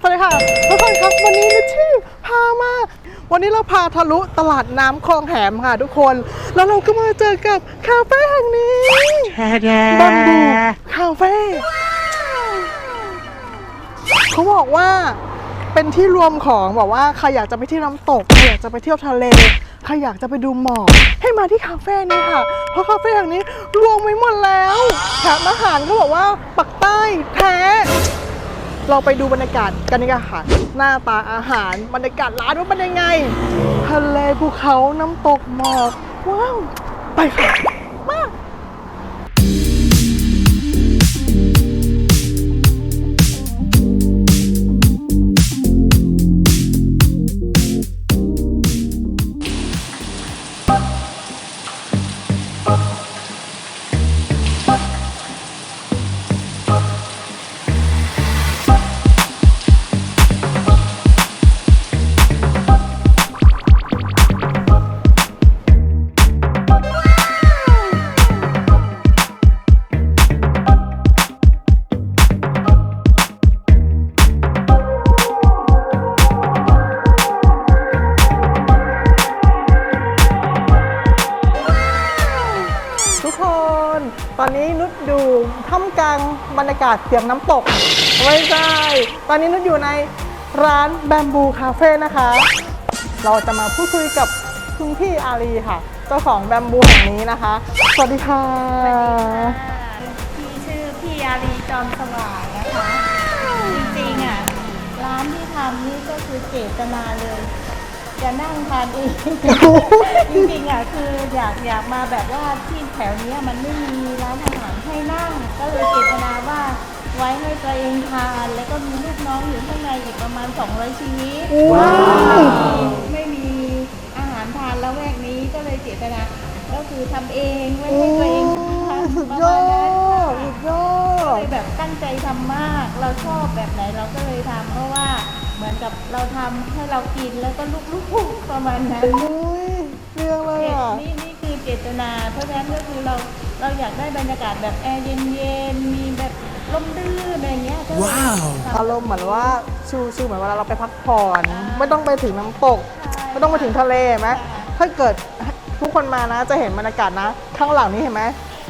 สวัสดีค่ะทุกคนครับวันนี้นิชชี่พามา วันนี้เราพาทะลุตลาดน้ำคลองแหมค่ะทุกคน แล้วเราก็มาเจอกับคาเฟ่แห่งนี้บัมบูคาเฟ่เขาบอกว่าเป็นที่รวมของบอกว่าใครอยากจะไปที่น้ำตกใครอยากจะไปเที่ยวทะเลใครอยากจะไปดูหมอกให้มาที่คาเฟ่นี้ค่ะ เพราะคาเฟ่แห่งนี้รวมไว้หมดแล้วแถมอาหารเขาบอกว่าปักใต้แท้ เราไปดูบรรยากาศกันดีกว่าค่ะหน้าตาอาหารบรรยากาศร้านว่าเป็นยังไง ทะเลภูเขาน้ำตกหมอกว้าวไปค่ะ น ตอนนี้นุชอยู่ท่ามกลางบรรยากาศเสียงน้ำตกไม่ใช่ตอนนี้นุชอยู่ในร้านแบมบูคาเฟ่นะคะ เราจะมาพูดคุยกับคุณพี่อารีค่ะ เจ้าของแบมบูแห่งนี้นะคะ สวัสดีค่ะ พี่ชื่อพี่อารีจอมสว่างนะคะ จริงๆอะร้านที่ทำนี่ก็คือเจตนาเลย จะนั่งทานเอง จริงๆอะคืออยากอยากมาแบบว่าที่แถวเนี้ยมันไม่มีร้านอาหารให้นั่ง ก็เลยเจตนาว่าไว้ให้ตัวเองทาน แล้วก็มีลูกน้องอยู่ข้างในอีกประมาณ 200 ชีวิตว้าวไม่มีอาหารทานแล้วแวกนี้ก็เลยเจตนา ก็คือทำเองไว้ให้ตัวเองทานสุดประยอมาณนั้นดค่ะ สุดยอก็ดเลยแบบตั้งใจทำมาก เราชอบแบบไหนเราก็เลยทำเพราะว่า เหมือนกับเราทำให้เรากินแล้วก็ลุกๆประมาณนั้น อุ้ยเรื่องเลยอะ นี่นี่คือเจตนา เพราะฉะนั้นก็คือเราเราอยากได้บรรยากาศแบบแอร์เย็นๆมีแบบลมรื่นอะไรเงี้ยก็เลยว้าว ทำ อารมณ์เหมือนว่าชิลๆเหมือนเวลาเราไปพักผ่อนไม่ต้องไปถึงน้ำตก ใช่ไม่ต้องไปถึงทะเลเห็นไหมใช่ ถ้าเกิดทุกคนมานะ จะเห็นบรรยากาศนะ ข้างหลังนี้เห็นไหม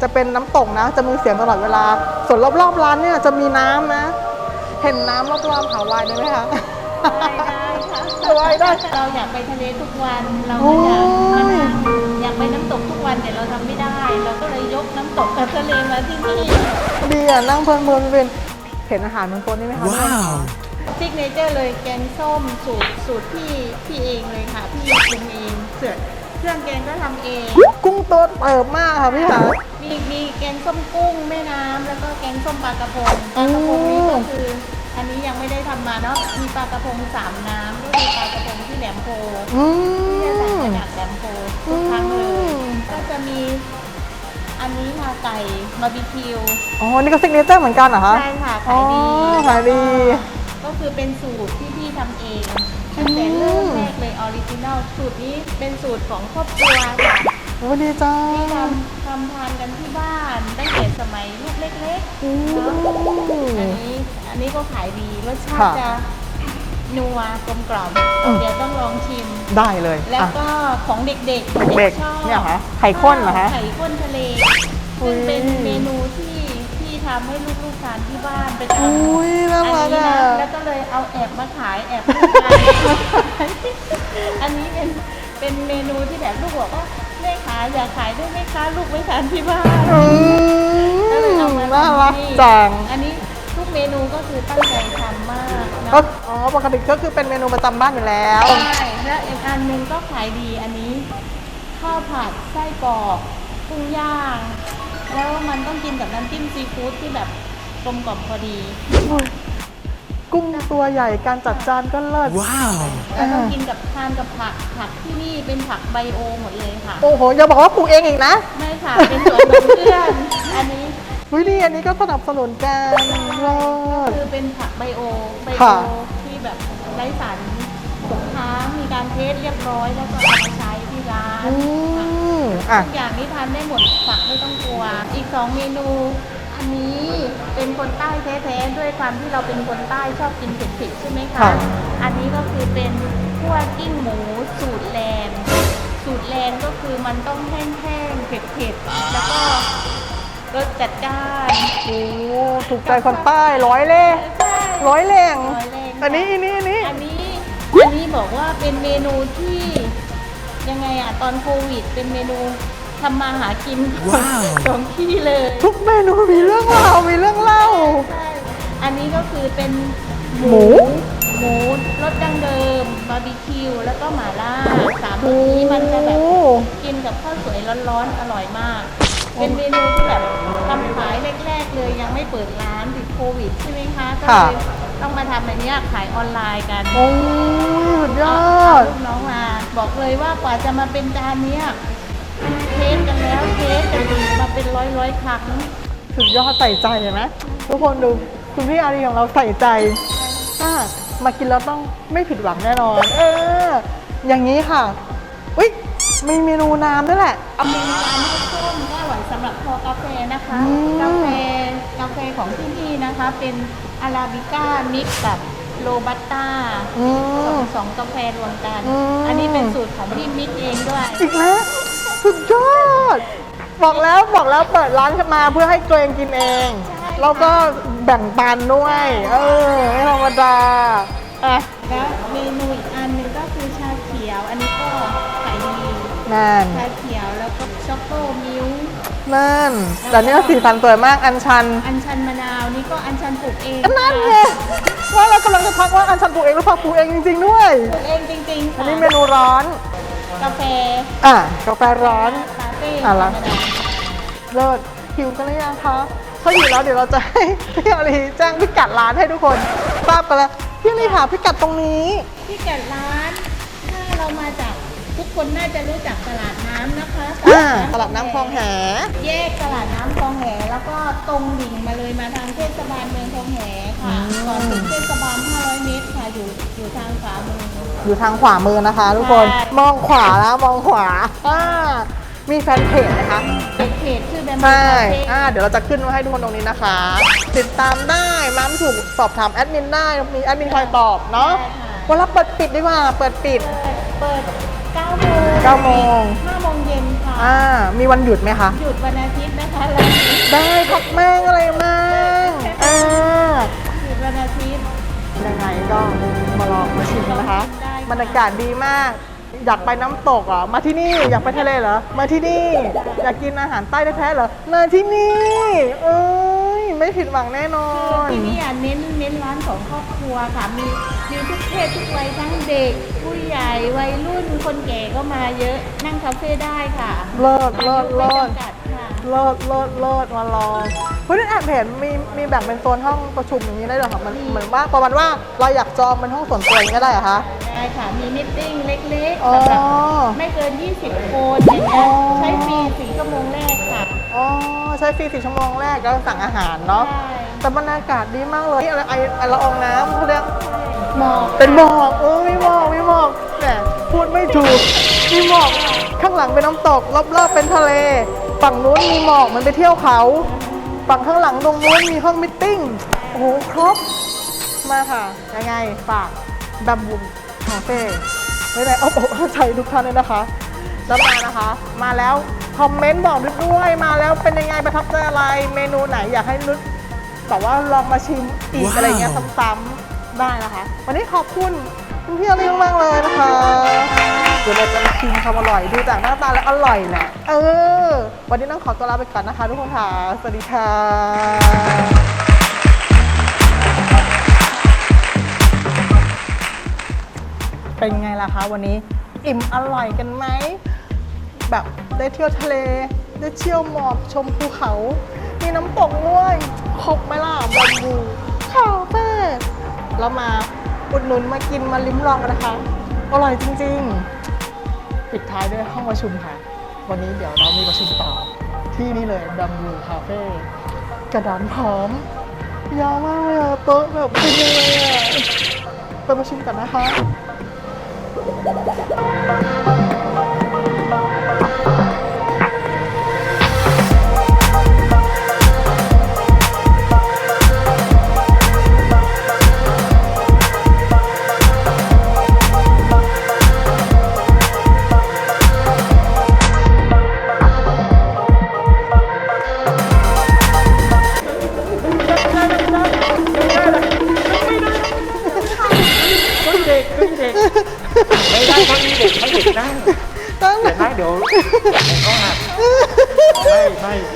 จะเป็นน้ำตกนะ จะมีเสียงตลอดเวลา ส่วนรอบๆร้านเนี่ยจะมีน้ำนะ เห็นน้ำรอบๆหาวายได้ไหมคะได้ได้ค่ะ สบายได้เราอยากไปทะเลทุกวันเราก็อยากมานั่งอยากไปน้ำตกทุกวันแต่เราทำไม่ได้ เราก็เลยยกน้ำตกกับทะเลมาที่นี่ดีอะนั่งเพลินเพลินเป็นเห็นอาหารบนโต๊ะนี่ไหมคะว้าวซิกเนเจอร์เลยแกงส้มสูตรสูตรพี่พี่เองเลยค่ะพี่ปรุงเองเสือเครื่องแกงก็ทำเอง กุ้งต๊ะเติบมากค่ะพี่คะมีมีแกงส้มกุ้งแม่น้ำแล้วก็แกงส้มปลากระพงปลากระพงนี่ก็คือ อันนี้ยังไม่ได้ทำมาเนาะ มีปลากระพงสามน้ำก็มีปลากระพงที่แหลมโพอืที่จะสั่งมมาจากแหลมโพทุกครั้งเลยอืมก็จะมีอันนี้ค่ะไก่บาร์บีคิว อ๋อ นี่ก็ซิกเนเจอร์เหมือนกันเหรอคะ ใช่ค่ะอ๋ขาอยดีขายดีก็คือเป็นสูตรที่พี่ทำเองตั้งแต่เริ่มแรกเลยออริจินัลสูตรนี้เป็นสูตรของครอบครัวค่ะ โอ้ดีจังที่ทำทำทานกันที่บ้านตั้งแต่สมัยลูกเล็กอืมๆเนาะอันนี้อันนี้ก็ขายดีรสชาติค่ะจะนัวกลมกล่อมอืมเดี๋ยวต้องลองชิมได้เลย แล้วอะก็ของเด็กๆเด็กชอบเนี่ยเหรอไข่ข้นเหรอคะไข่ข้นทะเลอุ๊ซึ่ยงเป็นเมนูที่ที่ทำให้ลูกๆทานที่บ้านเป็นอุ้ยน่าอันรักนี้อะนะแล้วก็เลยเอาแอบมาขายแอบลูกขายอันนี้เป็นเป็นเมนูที่แบบลูกบอกว่า แม่ขายอยากขายด้วยไหมคะลูกไม่ทานที่บ้านอืก็เลยเอามมาน่าทำรักที่นี่จังอันนี้ทุกเมนูก็คือตั้งใจทำมากนะก็อ๋อปกติก็คือเป็นเมนูประจำบ้านอยู่แล้ว ใช่แล้วอีกอันหนึ่งก็ขายดีอันนี้ข้าวผัดไส้กรอกกุ้งย่าง แล้วมันต้องกินกับน้ำจิ้มซีฟู้ดที่แบบกลมกล่อมพอดี กุ้งตัวใหญ่การจัดจานก็เลิศ ว้าว แล้วต้องอ่ากินกับทานกับผักผักที่นี่เป็นผักไบโอหมดเลยค่ะโอ้โห อย่าบอกว่าปลูกเองอีกนะไม่ค่ะเป็นสวนของเพื่อนอันนี้วิดีอันนี้ก็สนับสนุนกันเลิศ คือเป็นผักไบโอไบโอค่ะ ที่แบบไร้สารตกค้างมีการเทสเรียบร้อยแล้วก็เอามาใช้ที่ร้านอืค่ะมอะ ทุกอย่างนี้ทานได้หมดผักไม่ต้องกลัว อีกสองเมนู อันนี้เป็นคนใต้แท้ๆด้วยความที่เราเป็นคนใต้ชอบกินเผ็ดๆใช่ไหมคะ ค่ะ อันนี้ก็คือเป็นคั่วกิ้งหมูสูตรแลนสูตรแลนก็คือมันต้องแห้งๆเผ็ดๆแล้วก็รสจัดจ้าน โอ้ถูกใจคนใต้ร้อยเล่ใช่ร้อยแรงร้อยแรงอันนี้อันนี้อันนี้ อันนี้อันนี้บอกว่าเป็นเมนูที่ยังไงอะตอนโควิด เป็นเมนู ทำมาหากินของที่เลยทุกเมนูมีเรื่องราวมีเรื่องเล่า ใช่อันนี้ก็คือเป็นหมู หมูรสดั้งเดิมบาร์บีคิวแล้วก็หม่าล่าสามรสนี้มันจะแบบโอ้กินกับข้าวสวยร้อนๆ อร่อยมาก เป็นเมนูที่แบบทำขายแรกๆเลยยังไม่เปิดร้านติดโควิดใช่ไหมคะก็เลยต้องมาทำอันเนี้ยขายออนไลน์กันโอ้ยสุดยอดลูกน้องมาบอกเลยว่ากว่าจะมาเป็นจานเนี้ย เทสกันแล้วเทสกันอีกมาเป็นร้อยร้อยๆครั้งสุดยอดใส่ใจเห็นไหมทุกคนดูคุณพี่อารีของเราใส่ใจอะมากินแล้วต้องไม่ผิดหวังแน่นอน เออ อย่างนี้ค่ะ อุ้ยมีเมนูน้ำด้วยแหละ เอาเมนูร้านข้าวต้มก็อร่อยสำหรับคอกาแฟนะคะอืมกาแฟกาแฟของที่นี่นะคะ เป็นอาราบิก้ามิกกับโรบัสต้าอืสอมงสองกาแฟรวมกันอืมอันนี้เป็นสูตรของพี่มิกเองด้วย อีกแล้ว สุดยอด บอกแล้วบอกแล้วเปิดร้านขึ้นมาเพื่อให้ตัวเองกินเองใช่แล้วก็แบ่งปันด้วย เออไม่ธรรมดาอะแล้วเมนูอีกอันหนึ่งก็คือชาเขียว อันนี้ก็ขายดีนั่นชาเขียวแล้วก็ช็อกโกมิลค์นั่นแต่เนี้สีสันสวยมากอันชัน อัญชันมะนาวนี่ก็อัญชันปลูกเองนั่นไงว่าเรากำลังจะทักว่าอันชันปลูกเองหรือเปล่าปลูกเองจริงๆด้วยปลูกเองจริงๆอันค่ะนี้เมนูร้อน กาแฟอะกาแฟร้อนคาเฟ่อะธรละรมดาเลิศหิวกันหรือยังคะถ้าหิวแล้วเดี๋ยวเราจะให้พี่อารีแจ้งพิกัดร้านให้ทุกคนทราบกันแล้วพี่อารีหาพิกัดตรงนี้ ที่เกิดร้าน ถ้าเรามาจาก ทุกคนน่าจะรู้จักตลาดน้ำนะคะอ่าตลาดน้ำคลองแหแยกตลาดน้ำคลองแหแล้วก็ตรงดิ่งมาเลยมาทางเทศบาลเมืองคลองแหค่ะอืมก่อนถึงเทศบาล 500 เมตรค่ะอยู่อยู่ทางขวามือ อยู่ทางขวามือนะคะ ทุกคนใช่ มองขวานะมองขวาอ่ามีแฟนเพจนะคะเพจชื่อแบมบูใช่คาเฟ่อ่าเดี๋ยวเราจะขึ้นไว้ให้ทุกคนตรงนี้นะคะ ติดตามได้มาไม่ถูกสอบถามแอดมินได้ มีแอดมินคอยตอบเนาะได้ค่ะวันละเปิดปิดดีกว่า เปิดปิด เปิด 9โมง9โมง 5โมงเย็นค่ะอ่า มีวันหยุดไหมคะ หยุดวันอาทิตย์นะคะร้านนี้ได้พักแม่งอะไรมั่งอ่าหยุดวันอาทิตย์ ยังไงก็มาลองมาชิมกันนะคะได้ค่ะ บรรยากาศดีมาก อยากไปน้ำตกเหรอ มาที่นี่ อยากไปทะเลเหรอ มาที่นี่ อยากกินอาหารใต้แท้ๆเหรอ มาที่นี่เอ้ย ไม่ผิดหวังแน่นอน ที่นี่อะเน้นเน้นร้านของครอบครัวค่ะมีมีทุกเพศทุกวัยทั้งเด็ก ผู้ใหญ่วัยรุ่นคนแก่ก็มาเยอะนั่งคาเฟ่ได้ค่ะเลิศเลิศไม่เลิศจำกัดค่ะเลิศเลิศเลิศมาลองเฮ้ยนี่แอบเห็นมีมีแบ่งเป็นโซนห้องประชุมอย่างนี้ได้เหรอคะมันเหมือนว่าประมาณว่าเราอยากจองเป็นห้องส่วนตัวอย่างนี้ก็ได้เหรอคะ ได้ค่ะ มีมิทติ้งเล็กอ๋ๆอสำหรับไม่เกิน 20 คนอย่างเงี้อ๋ยอใช้ฟรีสี่ชั่วโมงแรกค่ะ อ๋อ ใช้ฟรีสี่ชั่วโมงแรกแล้วสั่งอาหารเนาะใช่แต่บรรยากาศดีมากเลยนี่อะไรไอไอละอองน้ำเขาเรียกหมอกเป็นหมอกเออมีหมอกมีหมอกแหมพูดไม่ถูกมีหมอกข้างหลังเป็นน้ำตกรอบๆเป็นทะเล ฝั่งนู้นมีหมอกเหมันไปเที่ยวเขา ฝั่งข้างหลังตรงนู้นมีห้องมิทติ้งโอ้โหครบมาค่ะยังไงฝากดัมบุมคาเฟ่ไว้ในอ้อมอกอ้อมใจทุกท่านเลยนะคะแล้วมานะคะ มาแล้ว คอมเมนต์บอกด้วยมาแล้วเป็นยังไงประทับใจอะไรเมนูไหนอยากให้นุชแบบว่าลองมาชิมอีกอะไรเงี้ยซ้ำๆได้นะคะ วันนี้ขอบคุณคุณพี่อลิมากๆเลยนะคะเดี๋ยวเราจะมาชิมความอร่อยดูจากหน้าตาแล้วอร่อยแหละเออ วันนี้ต้องขอตัวลาไปก่อนนะคะทุกคนค่ะสวัสดีค่ะเป็นไงล่ะคะวันนี้อิ่มอร่อยกันไหม แบบได้เที่ยวทะเล ได้เที่ยวหมอกชมภูเขา มีน้ำตกด้วยครบไหมล่ะบัมบูคาเฟ่แล้วมาอุดหนุนมากินมาลิ้มลองกันนะคะ อร่อยจริงๆ ปิดท้ายด้วยห้องประชุมค่ะ วันนี้เดี๋ยวเรามีประชุมต่อ ที่นี่เลยบัมบูคาเฟ่กระดานพร้อม ยาวมากเลยอะโต๊ะแบบเป็นยังไงอะไปประชุมกันนะคะ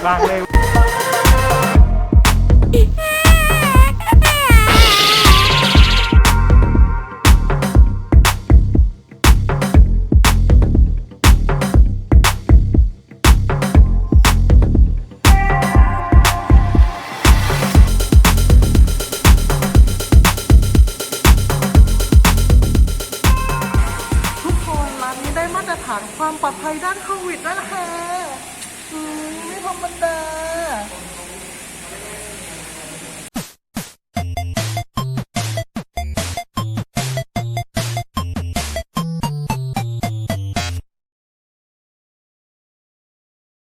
วางเลยทุกคนร้านนี้ได้มาตรฐานความปลอดภัยด้านโควิดแล้วนะคะ ธรรมดา